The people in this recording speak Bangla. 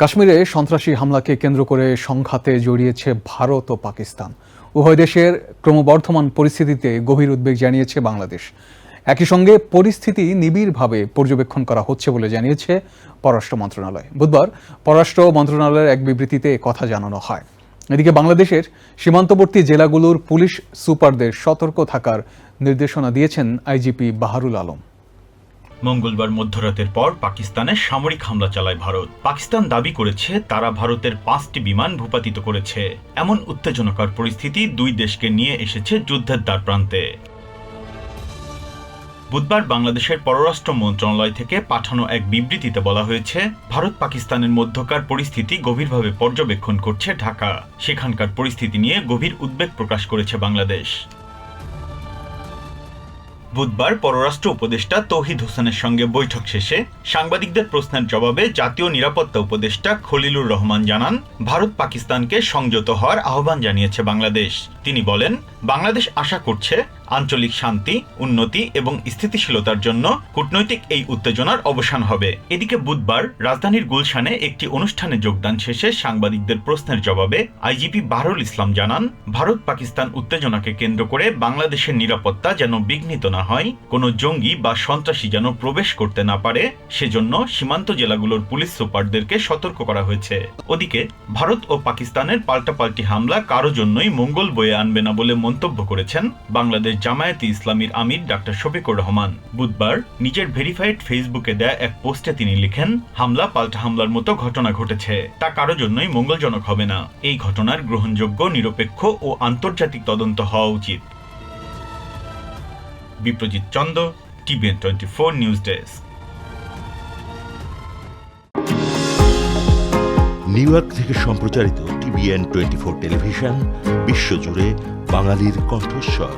কাশ্মীরে সন্ত্রাসী হামলাকে কেন্দ্র করে সংঘাতে জড়িয়েছে ভারত ও পাকিস্তান। উভয় দেশের ক্রমবর্ধমান পরিস্থিতিতে গভীর উদ্বেগ জানিয়েছে বাংলাদেশ। একই সঙ্গে পরিস্থিতি নিবিড়ভাবে পর্যবেক্ষণ করা হচ্ছে বলে জানিয়েছে পররাষ্ট্র মন্ত্রণালয়। বুধবার পররাষ্ট্র মন্ত্রণালয়ের এক বিবৃতিতে কথা জানানো হয়। এদিকে বাংলাদেশের সীমান্তবর্তী জেলাগুলোর পুলিশ সুপারদের সতর্ক থাকার নির্দেশনা দিয়েছেন আইজিপি বাহারুল আলম। মঙ্গলবার মধ্যরাতের পর পাকিস্তানে সামরিক হামলা চালায় ভারত। পাকিস্তান দাবি করেছে, তারা ভারতের পাঁচটি বিমান ভূপাতিত করেছে। এমন উত্তেজনকর পরিস্থিতি দুই দেশকে নিয়ে এসেছে যুদ্ধের দ্বার প্রান্তে। বুধবার বাংলাদেশের পররাষ্ট্র মন্ত্রণালয় থেকে পাঠানো এক বিবৃতিতে বলা হয়েছে, ভারত পাকিস্তানের মধ্যকার পরিস্থিতি গভীরভাবে পর্যবেক্ষণ করছে ঢাকা। সেখানকার পরিস্থিতি নিয়ে গভীর উদ্বেগ প্রকাশ করেছে বাংলাদেশ। বুধবার পররাষ্ট্র উপদেষ্টা তৌহিদ হোসেনের সঙ্গে বৈঠক শেষে সাংবাদিকদের প্রশ্নের জবাবে জাতীয় নিরাপত্তা উপদেষ্টা খলিলুর রহমান জানান, ভারত পাকিস্তানকে সংযত হওয়ার আহ্বান জানিয়েছে বাংলাদেশ। তিনি বলেন, বাংলাদেশ আশা করছে আঞ্চলিক শান্তি, উন্নতি এবং স্থিতিশীলতার জন্য কূটনৈতিক এই উত্তেজনার অবসান হবে। এদিকে বুধবার রাজধানীর গুলশানে একটি অনুষ্ঠানে যোগদান শেষে সাংবাদিকদের প্রশ্নের জবাবে আইজিপি বাহরুল ইসলাম জানান, ভারত পাকিস্তান উত্তেজনাকে কেন্দ্র করে বাংলাদেশের নিরাপত্তা যেন বিঘ্নিত না হয়, কোনো জঙ্গি বা সন্ত্রাসী যেন প্রবেশ করতে না পারে, সেজন্য সীমান্ত জেলাগুলোর পুলিশ সুপারদেরকে সতর্ক করা হয়েছে। ওদিকে, ভারত ও পাকিস্তানের পাল্টাপাল্টি হামলা কারও জন্যই মঙ্গল বয়ে আনবে না বলে মন্তব্য করেছেন বাংলাদেশ জামায়াতে ইসলামীর আমির ডাক্তার শফিকুর রহমান। বুধবার নিজের ভেরিফাইড ফেসবুকে দেয়া এক পোস্টে তিনি লিখেন, হামলা পাল্টা হামলার মতো ঘটনা ঘটেছে। তা কারও জন্যই মঙ্গলজনক হবে না। এই ঘটনার গ্রহণযোগ্য, নিরপেক্ষ ও আন্তর্জাতিক তদন্ত হওয়া উচিত। Biprajit Chanda TVN twenty four news desk. New York থেকে সম্প্রচারিত টিভিএন টোয়েন্টি ফোর টেলিভিশন, বিশ্বজুড়ে বাঙালির কণ্ঠস্বর।